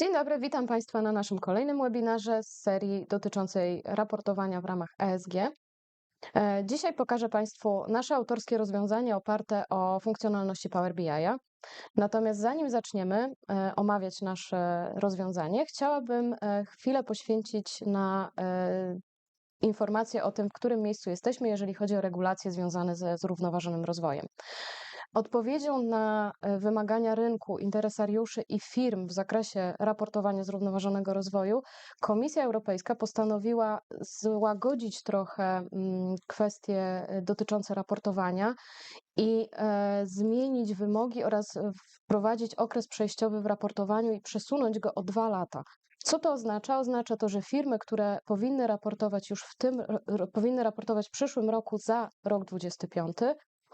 Dzień dobry, witam Państwa na naszym kolejnym webinarze z serii dotyczącej raportowania w ramach ESG. E, dzisiaj pokażę Państwu nasze autorskie rozwiązanie oparte o funkcjonalności Power BI. Natomiast zanim zaczniemy e, omawiać nasze rozwiązanie, chciałabym e, chwilę poświęcić na informacje o tym, w którym miejscu jesteśmy, jeżeli chodzi o regulacje związane ze zrównoważonym rozwojem. Odpowiedzią na e, wymagania rynku, interesariuszy i firm w zakresie raportowania zrównoważonego rozwoju, Komisja Europejska postanowiła złagodzić trochę mm, kwestie e, dotyczące raportowania i e, zmienić wymogi oraz wprowadzić okres przejściowy w raportowaniu i przesunąć go o dwa lata. Co to oznacza? Oznacza to, że firmy, które powinny raportować już w tym, powinny raportować w przyszłym roku za rok 25,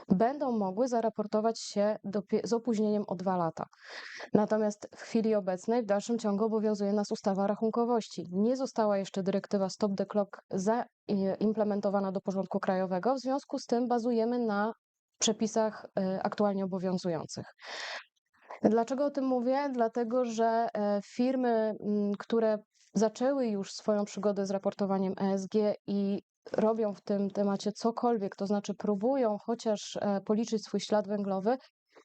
będą mogły zaraportować się z opóźnieniem o dwa lata. Natomiast w chwili obecnej w dalszym ciągu obowiązuje nas ustawa rachunkowości. Nie została jeszcze dyrektywa Stop the Clock zaimplementowana do porządku krajowego, w związku z tym bazujemy na przepisach y, aktualnie obowiązujących. Dlaczego o tym mówię? Dlatego, że e, firmy, które zaczęły już swoją przygodę z raportowaniem ESG i robią w tym temacie cokolwiek, to znaczy próbują chociaż e, policzyć swój ślad węglowy,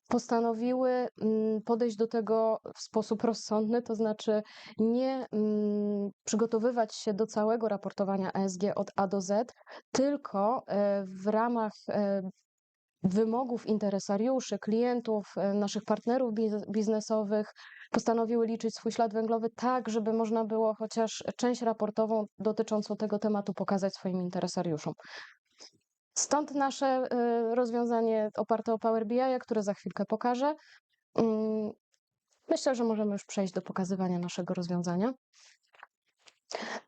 postanowiły mm, podejść do tego w sposób rozsądny, to znaczy nie mm, przygotowywać się do całego raportowania ESG od A do Z, tylko e, w ramach e, wymogów interesariuszy, klientów, naszych partnerów biznesowych, postanowiły liczyć swój ślad węglowy tak, żeby można było chociaż część raportową dotyczącą tego tematu pokazać swoim interesariuszom. Stąd nasze y, rozwiązanie oparte o Power BI, które za chwilkę pokażę. Mm, myślę, że możemy już przejść do pokazywania naszego rozwiązania.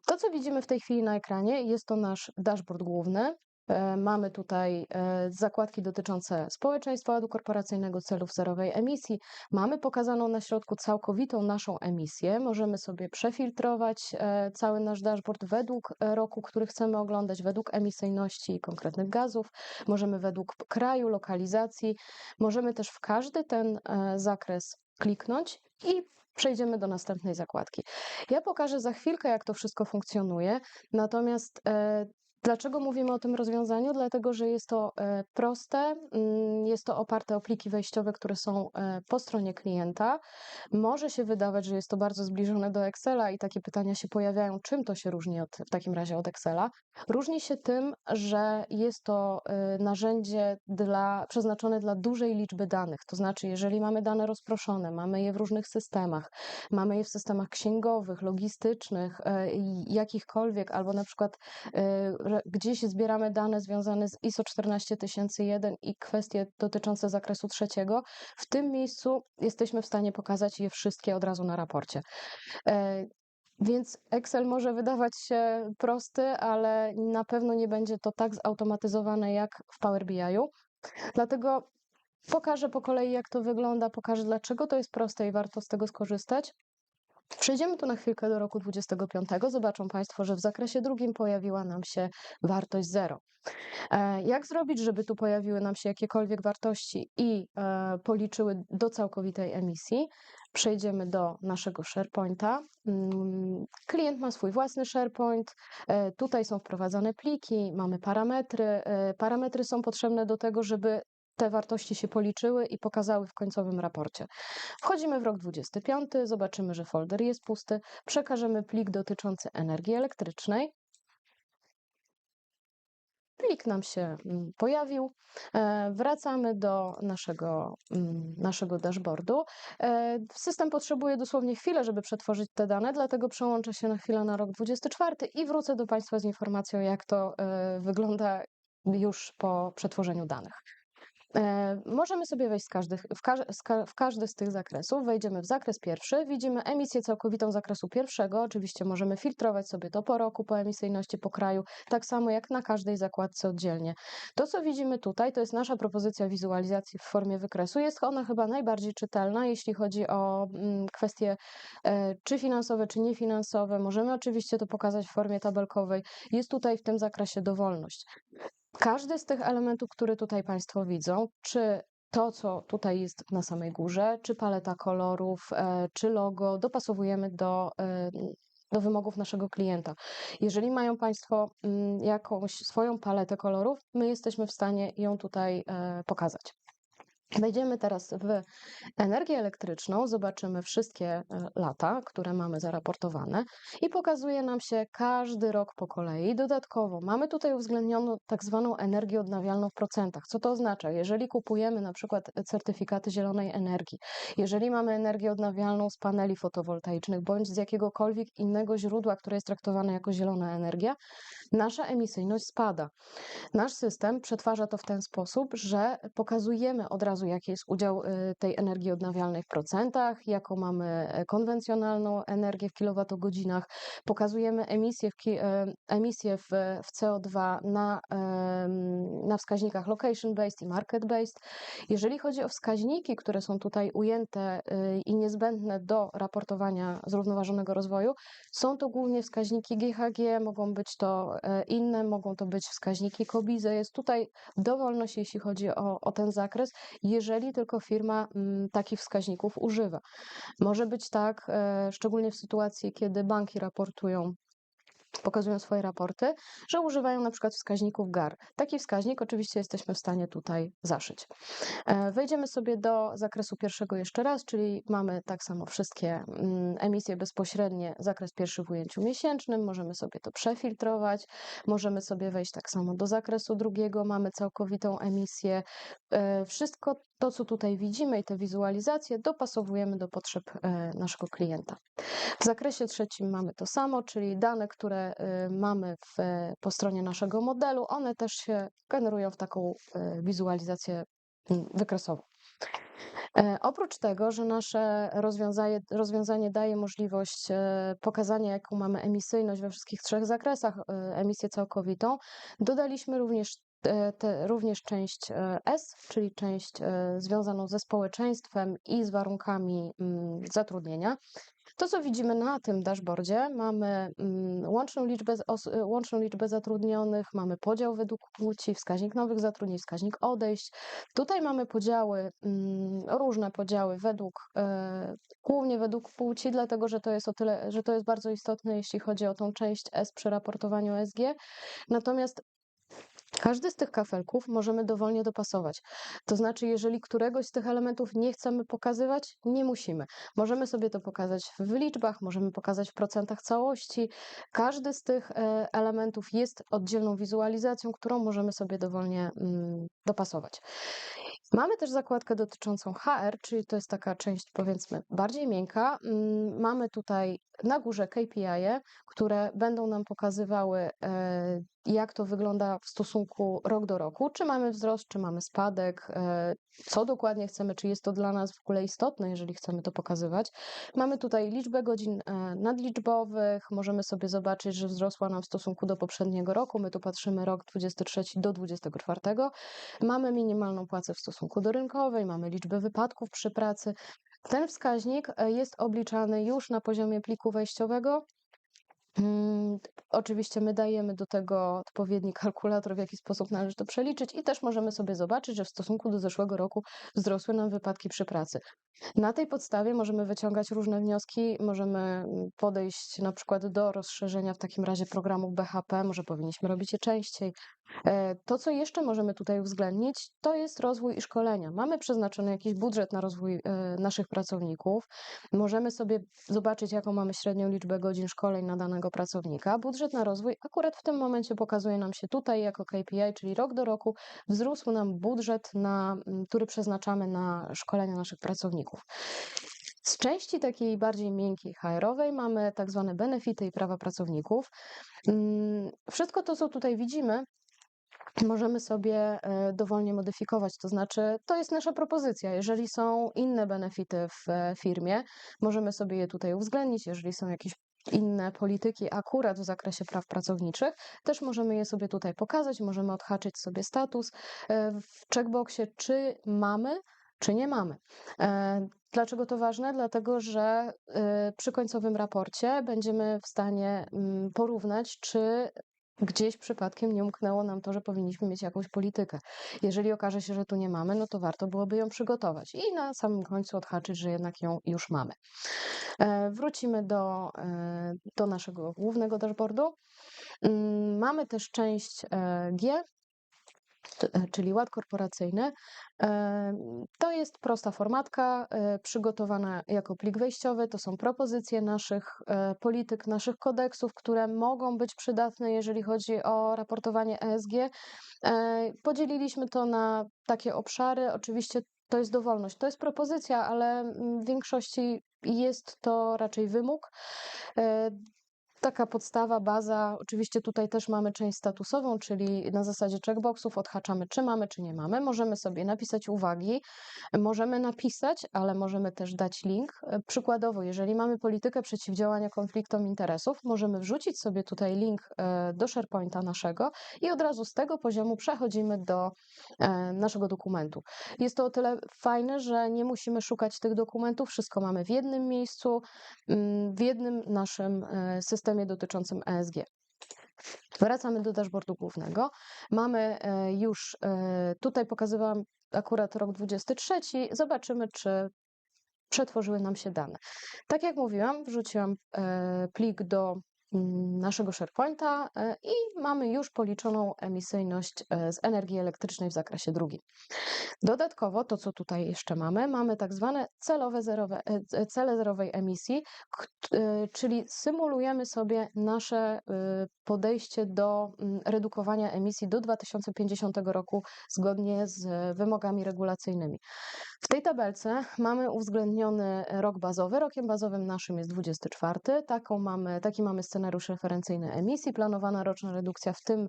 To, co widzimy w tej chwili na ekranie, jest to nasz dashboard główny. E, mamy tutaj e, zakładki dotyczące społeczeństwa ładu korporacyjnego, celów zerowej emisji. Mamy pokazaną na środku całkowitą naszą emisję. Możemy sobie przefiltrować e, cały nasz dashboard według roku, który chcemy oglądać, według emisyjności konkretnych gazów. Możemy według kraju, lokalizacji. Możemy też w każdy ten zakres kliknąć i przejdziemy do następnej zakładki. Ja pokażę za chwilkę, jak to wszystko funkcjonuje, natomiast Dlaczego mówimy o tym rozwiązaniu? Dlatego, że jest to e, proste, mm, jest to oparte o pliki wejściowe, które są e, po stronie klienta. Może się wydawać, że jest to bardzo zbliżone do Excela i takie pytania się pojawiają, czym to się różni od, w takim razie od Excela. Różni się tym, że jest to e, narzędzie dla, przeznaczone dla dużej liczby danych. To znaczy, jeżeli mamy dane rozproszone, mamy je w różnych systemach, mamy je w systemach księgowych, logistycznych, jakichkolwiek, albo na przykład gdzieś zbieramy dane związane z ISO 14001 i kwestie dotyczące zakresu trzeciego, w tym miejscu jesteśmy w stanie pokazać je wszystkie od razu na raporcie. E, więc Excel może wydawać się prosty, ale na pewno nie będzie to tak zautomatyzowane jak w Power BI-u. Dlatego pokażę po kolei, jak to wygląda, pokażę, dlaczego to jest proste i warto z tego skorzystać. Przejdziemy tu na chwilkę do roku 25. Zobaczą Państwo, że w zakresie drugim pojawiła nam się wartość 0. E, jak zrobić, żeby tu pojawiły nam się jakiekolwiek wartości i e, policzyły do całkowitej emisji? Przejdziemy do naszego SharePointa. Mm, klient ma swój własny SharePoint. E, tutaj są wprowadzane pliki, mamy parametry. Parametry są potrzebne do tego, żeby te wartości się policzyły i pokazały w końcowym raporcie. Wchodzimy w rok 25, zobaczymy, że folder jest pusty, przekażemy plik dotyczący energii elektrycznej. Plik nam się mm, pojawił. E, wracamy do naszego, mm, naszego dashboardu. E, system potrzebuje dosłownie chwilę, żeby przetworzyć te dane, dlatego przełączę się na chwilę na rok 24 i wrócę do Państwa z informacją, jak to e, wygląda już po przetworzeniu danych. E, możemy sobie wejść z każdych, w, w, każdy z tych zakresów. Wejdziemy w zakres pierwszy, widzimy emisję całkowitą zakresu pierwszego. Oczywiście możemy filtrować sobie to po roku, po emisyjności, po kraju, tak samo jak na każdej zakładce oddzielnie. To, co widzimy tutaj, to jest nasza propozycja wizualizacji w formie wykresu. Jest ona chyba najbardziej czytelna, jeśli chodzi o mm, kwestie e, czy finansowe, czy niefinansowe. Możemy oczywiście to pokazać w formie tabelkowej. Jest tutaj w tym zakresie dowolność. Każdy z tych elementów, które tutaj Państwo widzą, czy to, co tutaj jest na samej górze, czy paleta kolorów, e, czy logo, dopasowujemy do, e, do wymogów naszego klienta. Jeżeli mają Państwo mm, jakąś swoją paletę kolorów, my jesteśmy w stanie ją tutaj e, pokazać. Wejdziemy teraz w energię elektryczną, zobaczymy wszystkie e, lata, które mamy zaraportowane i pokazuje nam się każdy rok po kolei. Dodatkowo mamy tutaj uwzględnioną tak zwaną energię odnawialną w procentach. Co to oznacza? Jeżeli kupujemy na przykład certyfikaty zielonej energii, jeżeli mamy energię odnawialną z paneli fotowoltaicznych bądź z jakiegokolwiek innego źródła, które jest traktowane jako zielona energia, nasza emisyjność spada. Nasz system przetwarza to w ten sposób, że pokazujemy od razu, jaki jest udział y, tej energii odnawialnej w procentach, jaką mamy e, konwencjonalną energię w kilowatogodzinach, pokazujemy emisję w, e, emisję w, w CO2 na, na wskaźnikach location-based i market-based. Jeżeli chodzi o wskaźniki, które są tutaj ujęte y, i niezbędne do raportowania zrównoważonego rozwoju, są to głównie wskaźniki GHG, mogą być to inne, mogą to być wskaźniki COBIZE. Jest tutaj dowolność, jeśli chodzi o, o ten zakres. Jeżeli jeżeli tylko firma mm, takich wskaźników używa. Może być tak, e, szczególnie w sytuacji, kiedy banki raportują pokazują swoje raporty, że używają na przykład wskaźników GAR. Taki wskaźnik oczywiście jesteśmy w stanie tutaj zaszyć. E, wejdziemy sobie do zakresu pierwszego jeszcze raz, czyli mamy tak samo wszystkie mm, emisje bezpośrednie, zakres pierwszy w ujęciu miesięcznym, możemy sobie to przefiltrować, możemy sobie wejść tak samo do zakresu drugiego, mamy całkowitą emisję. E, wszystko to, co tutaj widzimy i te wizualizacje dopasowujemy do potrzeb e, naszego klienta. W zakresie trzecim mamy to samo, czyli dane, które e, mamy w, po stronie naszego modelu, one też się generują w taką e, wizualizację wykresową. Oprócz tego, że nasze rozwiązanie, rozwiązanie daje możliwość pokazania, jaką mamy emisyjność we wszystkich trzech zakresach, emisję całkowitą, dodaliśmy również E, te, również część e, S, czyli część e, związaną ze społeczeństwem i z warunkami mm, zatrudnienia. To, co widzimy na tym dashboardzie, mamy mm, łączną liczbę, łączną liczbę zatrudnionych, mamy podział według płci, wskaźnik nowych zatrudnień, wskaźnik odejść. Tutaj mamy podziały, mm, różne podziały według, głównie według płci, dlatego że to jest o tyle, że to jest bardzo istotne, jeśli chodzi o tą część S przy raportowaniu SG. Natomiast każdy z tych kafelków możemy dowolnie dopasować. To znaczy, jeżeli któregoś z tych elementów nie chcemy pokazywać, nie musimy. Możemy sobie to pokazać w liczbach, możemy pokazać w procentach całości. Każdy z tych e, elementów jest oddzielną wizualizacją, którą możemy sobie dowolnie mm, dopasować. Mamy też zakładkę dotyczącą HR, czyli to jest taka część powiedzmy bardziej miękka. Mm, mamy tutaj na górze KPI, -e, które będą nam pokazywały, e, jak to wygląda w stosunku rok do roku, czy mamy wzrost, czy mamy spadek, e, co dokładnie chcemy, czy jest to dla nas w ogóle istotne, jeżeli chcemy to pokazywać. Mamy tutaj liczbę godzin nadliczbowych, możemy sobie zobaczyć, że wzrosła nam w stosunku do poprzedniego roku. My tu patrzymy rok 23 do 24. Mamy minimalną płacę w stosunku do rynkowej, mamy liczbę wypadków przy pracy. Ten wskaźnik e, jest obliczany już na poziomie pliku wejściowego. Mm, oczywiście my dajemy do tego odpowiedni kalkulator, w jaki sposób należy to przeliczyć, i też możemy sobie zobaczyć, że w stosunku do zeszłego roku wzrosły nam wypadki przy pracy. Na tej podstawie możemy wyciągać różne wnioski, możemy mm, podejść na przykład do rozszerzenia w takim razie programów BHP, może powinniśmy robić je częściej, to, co jeszcze możemy tutaj uwzględnić, to jest rozwój i szkolenia. Mamy przeznaczony jakiś budżet na rozwój e, naszych pracowników. Możemy sobie zobaczyć, jaką mamy średnią liczbę godzin szkoleń na danego pracownika. Budżet na rozwój akurat w tym momencie pokazuje nam się tutaj jako KPI, czyli rok do roku wzrósł nam budżet, na, który przeznaczamy na szkolenia naszych pracowników. Z części takiej bardziej miękkiej, HR-owej mamy tak zwane benefity i prawa pracowników. Wszystko to, co tutaj widzimy, możemy sobie e, dowolnie modyfikować. To znaczy, to jest nasza propozycja. Jeżeli są inne benefity w e, firmie, możemy sobie je tutaj uwzględnić. Jeżeli są jakieś inne polityki akurat w zakresie praw pracowniczych, też możemy je sobie tutaj pokazać, możemy odhaczyć sobie status e, w checkboxie, czy mamy, czy nie mamy. Dlaczego to ważne? Dlatego, że przy końcowym raporcie będziemy w stanie mm, porównać, czy gdzieś przypadkiem nie umknęło nam to, że powinniśmy mieć jakąś politykę. Jeżeli okaże się, że tu nie mamy, no to warto byłoby ją przygotować i na samym końcu odhaczyć, że jednak ją już mamy. E, wrócimy do, e, do naszego głównego dashboardu. Mm, mamy też część e, G, czyli ład korporacyjny. E, to jest prosta formatka e, przygotowana jako plik wejściowy. To są propozycje naszych polityk, naszych kodeksów, które mogą być przydatne, jeżeli chodzi o raportowanie ESG. Podzieliliśmy to na takie obszary. Oczywiście to jest dowolność, to jest propozycja, ale w większości jest to raczej wymóg taka podstawa, baza. Oczywiście tutaj też mamy część statusową, czyli na zasadzie checkboxów odhaczamy, czy mamy, czy nie mamy. Możemy sobie napisać uwagi, możemy napisać, ale możemy też dać link. Przykładowo, jeżeli mamy politykę przeciwdziałania konfliktom interesów, możemy wrzucić sobie tutaj link e, do SharePointa naszego i od razu z tego poziomu przechodzimy do e, naszego dokumentu. Jest to o tyle fajne, że nie musimy szukać tych dokumentów, wszystko mamy w jednym miejscu, mm, w jednym naszym e, systemie systemie dotyczącym ESG. Wracamy do dashboardu głównego. Mamy e, już, e, tutaj pokazywałam akurat rok 23. Zobaczymy, czy przetworzyły nam się dane. Tak jak mówiłam, wrzuciłam e, plik do naszego SharePointa i mamy już policzoną emisyjność z energii elektrycznej w zakresie drugim. Dodatkowo to, co tutaj jeszcze mamy, mamy tak zwane celowe zerowe, e, cele zerowej emisji, e, czyli symulujemy sobie nasze podejście do mm, redukowania emisji do 2050 roku zgodnie z wymogami regulacyjnymi. W tej tabelce mamy uwzględniony rok bazowy. Rokiem bazowym naszym jest 24. Taką mamy, taki mamy scenariusz referencyjny emisji. Planowana roczna redukcja w tym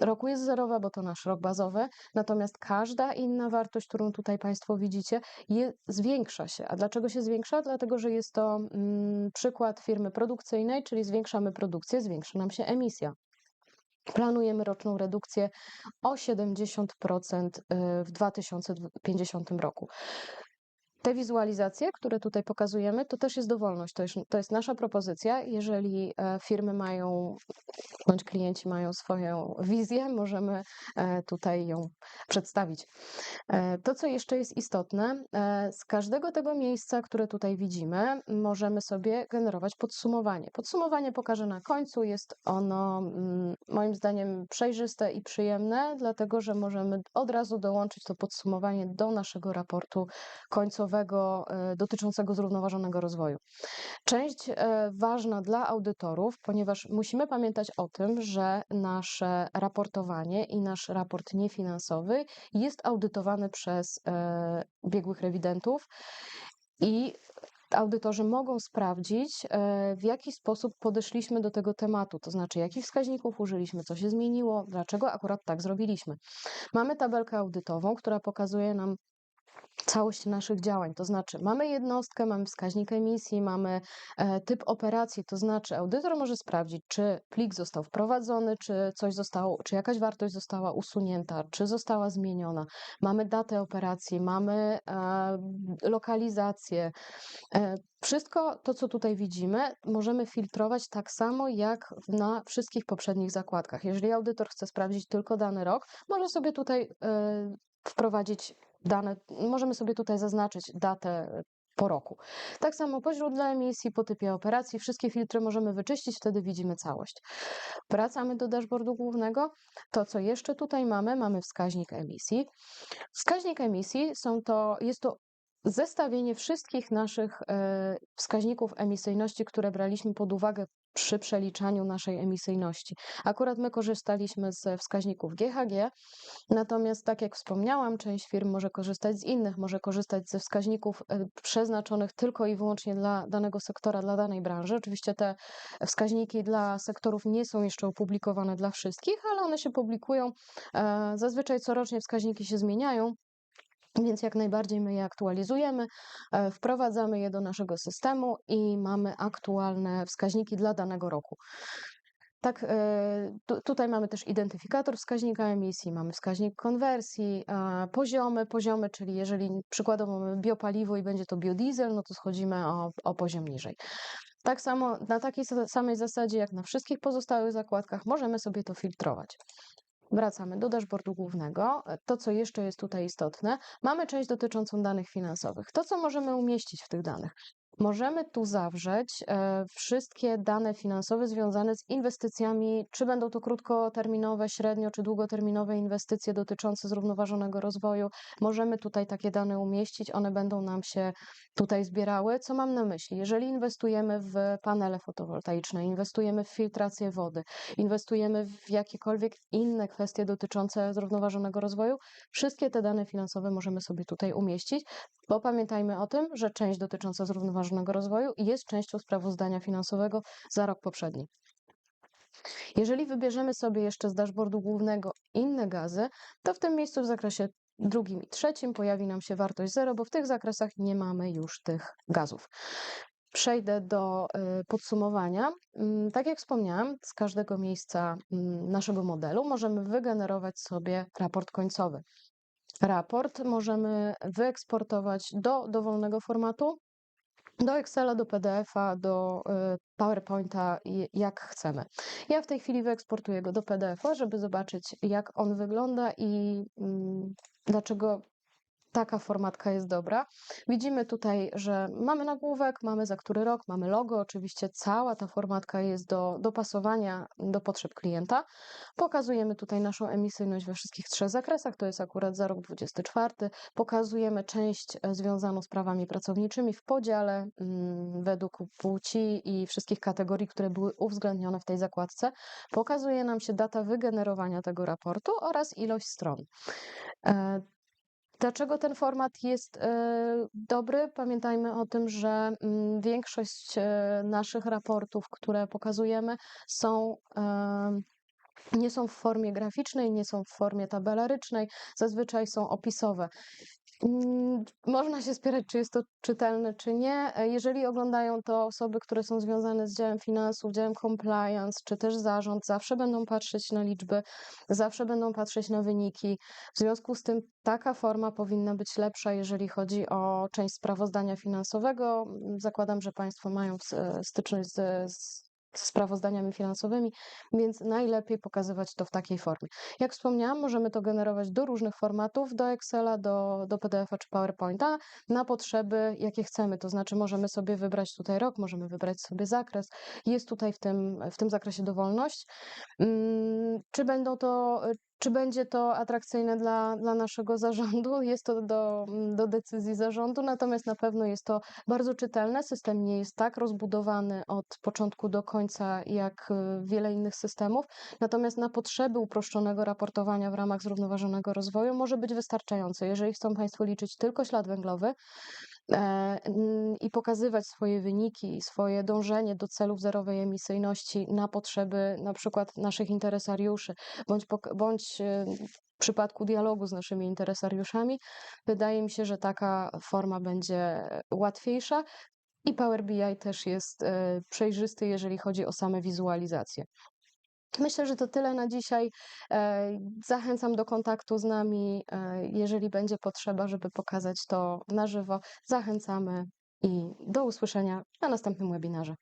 roku jest zerowa, bo to nasz rok bazowy. Natomiast każda inna wartość, którą tutaj Państwo widzicie, je, zwiększa się. A dlaczego się zwiększa? Dlatego, że jest to mm, przykład firmy produkcyjnej, czyli zwiększamy produkcję, zwiększa nam się emisja. Planujemy roczną redukcję o 70% y, w 2050 roku. Te wizualizacje, które tutaj pokazujemy, to też jest dowolność, to jest, to jest nasza propozycja. Jeżeli e, firmy mają, bądź klienci mają swoją wizję, możemy e, tutaj ją przedstawić. E, to, co jeszcze jest istotne, z każdego tego miejsca, które tutaj widzimy, możemy sobie generować podsumowanie. Podsumowanie pokażę na końcu, jest ono mm, moim zdaniem przejrzyste i przyjemne, dlatego że możemy od razu dołączyć to podsumowanie do naszego raportu końcowego E, dotyczącego zrównoważonego rozwoju. Część e, ważna dla audytorów, ponieważ musimy pamiętać o tym, że nasze raportowanie i nasz raport niefinansowy jest audytowany przez e, biegłych rewidentów i audytorzy mogą sprawdzić, w jaki sposób podeszliśmy do tego tematu, to znaczy jakich wskaźników użyliśmy, co się zmieniło, dlaczego akurat tak zrobiliśmy. Mamy tabelkę audytową, która pokazuje nam całość naszych działań. To znaczy, mamy jednostkę, mamy wskaźnik emisji, mamy e, typ operacji, to znaczy, audytor może sprawdzić, czy plik został wprowadzony, czy coś zostało, czy jakaś wartość została usunięta, czy została zmieniona. Mamy datę operacji, mamy e, lokalizację. E, wszystko to, co tutaj widzimy, możemy filtrować tak samo jak na wszystkich poprzednich zakładkach. Jeżeli audytor chce sprawdzić tylko dany rok, może sobie tutaj wprowadzić dane, możemy sobie tutaj zaznaczyć datę po roku. Tak samo po źródle emisji, po typie operacji, wszystkie filtry możemy wyczyścić, wtedy widzimy całość. Wracamy do dashboardu głównego. To, co jeszcze tutaj mamy, mamy wskaźnik emisji. Wskaźnik emisji są to, jest to zestawienie wszystkich naszych e, wskaźników emisyjności, które braliśmy pod uwagę przy przeliczaniu naszej emisyjności. Akurat my korzystaliśmy ze wskaźników GHG, natomiast tak jak wspomniałam, część firm może korzystać z innych, może korzystać ze wskaźników e, przeznaczonych tylko i wyłącznie dla danego sektora, dla danej branży. Oczywiście te wskaźniki dla sektorów nie są jeszcze opublikowane dla wszystkich, ale one się publikują. E, zazwyczaj corocznie wskaźniki się zmieniają. Więc jak najbardziej my je aktualizujemy, e, wprowadzamy je do naszego systemu i mamy aktualne wskaźniki dla danego roku. Tak, e, tutaj mamy też identyfikator wskaźnika emisji, mamy wskaźnik konwersji, poziomy, poziomy, czyli jeżeli przykładowo mamy biopaliwo i będzie to biodiesel, no to schodzimy o, o poziom niżej. Tak samo na takiej sa- samej zasadzie jak na wszystkich pozostałych zakładkach możemy sobie to filtrować. Wracamy do dashboardu głównego. To, co jeszcze jest tutaj istotne, mamy część dotyczącą danych finansowych. To, co możemy umieścić w tych danych. Możemy tu zawrzeć e, wszystkie dane finansowe związane z inwestycjami, czy będą to krótkoterminowe, średnio czy długoterminowe inwestycje dotyczące zrównoważonego rozwoju. Możemy tutaj takie dane umieścić, one będą nam się tutaj zbierały. Co mam na myśli? Jeżeli inwestujemy w panele fotowoltaiczne, inwestujemy w filtrację wody, inwestujemy w jakiekolwiek inne kwestie dotyczące zrównoważonego rozwoju, wszystkie te dane finansowe możemy sobie tutaj umieścić, bo pamiętajmy o tym, że część dotycząca zrównoważonego rozwoju jest częścią sprawozdania finansowego za rok poprzedni. Jeżeli wybierzemy sobie jeszcze z dashboardu głównego inne gazy, to w tym miejscu w zakresie drugim i trzecim pojawi nam się wartość 0, bo w tych zakresach nie mamy już tych gazów. Przejdę do y, podsumowania. Mm, Tak jak wspomniałam, z każdego miejsca mm, naszego modelu możemy wygenerować sobie raport końcowy. Raport możemy wyeksportować do dowolnego formatu, do Excela, do PDF-a, do y, PowerPointa, jak chcemy. Ja w tej chwili wyeksportuję go do PDF-a, żeby zobaczyć, jak on wygląda i mm, dlaczego taka formatka jest dobra. Widzimy tutaj, że mamy nagłówek, mamy za który rok, mamy logo. Oczywiście cała ta formatka jest do dopasowania do potrzeb klienta. Pokazujemy tutaj naszą emisyjność we wszystkich trzech zakresach, to jest akurat za rok 24. Pokazujemy część e, związaną z prawami pracowniczymi w podziale mm, według płci i wszystkich kategorii, które były uwzględnione w tej zakładce. Pokazuje nam się data wygenerowania tego raportu oraz ilość stron. Dlaczego ten format jest e, dobry? Pamiętajmy o tym, że mm, większość e, naszych raportów, które pokazujemy, są e, nie są w formie graficznej, nie są w formie tabelarycznej, zazwyczaj są opisowe. Mm, Można się spierać, czy jest to czytelne, czy nie. E, Jeżeli oglądają to osoby, które są związane z działem finansów, działem compliance, czy też zarząd, zawsze będą patrzeć na liczby, zawsze będą patrzeć na wyniki. W związku z tym taka forma powinna być lepsza, jeżeli chodzi o część sprawozdania finansowego. Zakładam, że Państwo mają e, styczność z, z sprawozdaniami finansowymi, więc najlepiej pokazywać to w takiej formie. Jak wspomniałam, możemy to generować do różnych formatów, do Excela, do, do PDF-a czy PowerPointa, na potrzeby, jakie chcemy. To znaczy, możemy sobie wybrać tutaj rok, możemy wybrać sobie zakres. Jest tutaj w tym, w tym zakresie dowolność. Mm, Czy będą to, czy będzie to atrakcyjne dla, dla naszego zarządu? Jest to do, do decyzji zarządu, natomiast na pewno jest to bardzo czytelne. System nie jest tak rozbudowany od początku do końca jak y, wiele innych systemów, natomiast na potrzeby uproszczonego raportowania w ramach zrównoważonego rozwoju może być wystarczające. Jeżeli chcą Państwo liczyć tylko ślad węglowy, i pokazywać swoje wyniki, swoje dążenie do celów zerowej emisyjności na potrzeby na przykład naszych interesariuszy, bądź, bądź e, w przypadku dialogu z naszymi interesariuszami, wydaje mi się, że taka forma będzie łatwiejsza. I Power BI też jest e, przejrzysty, jeżeli chodzi o same wizualizacje. Myślę, że to tyle na dzisiaj. E, Zachęcam do kontaktu z nami, e, jeżeli będzie potrzeba, żeby pokazać to na żywo. Zachęcamy i do usłyszenia na następnym webinarze.